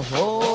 Oh.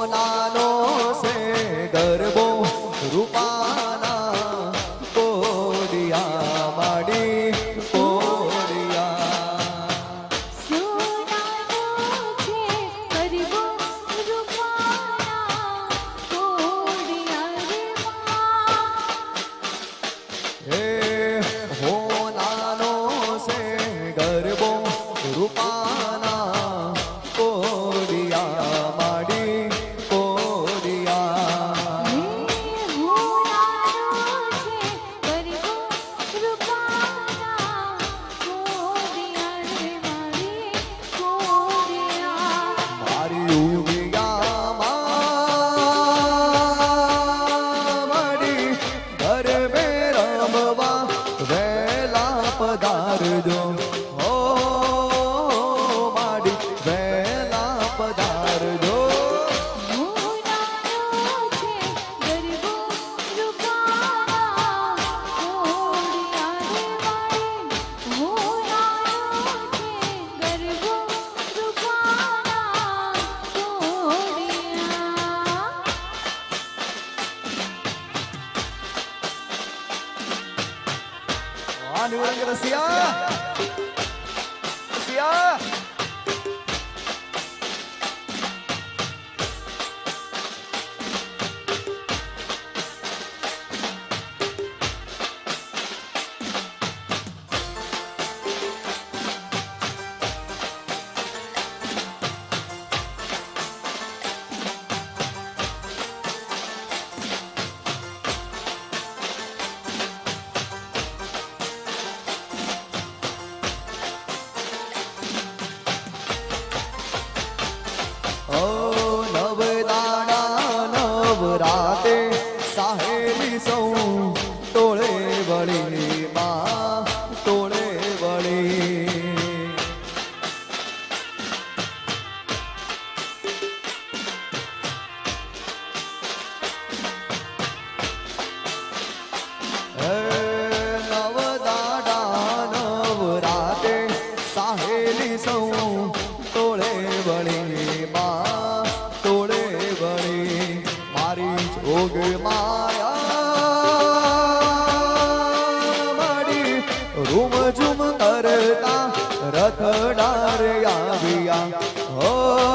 રમવા વહેલા પધારજો. માન રંગ રસિયા મેલી સૌ ટોળે વળી માં, ટોળે વળી. સાહેલી સૌ ટોળે વળી માં, ટોળે વળી. મારી જોગ રૂમ ઝુમ કરતા રથ ડાર આવ્યા. હો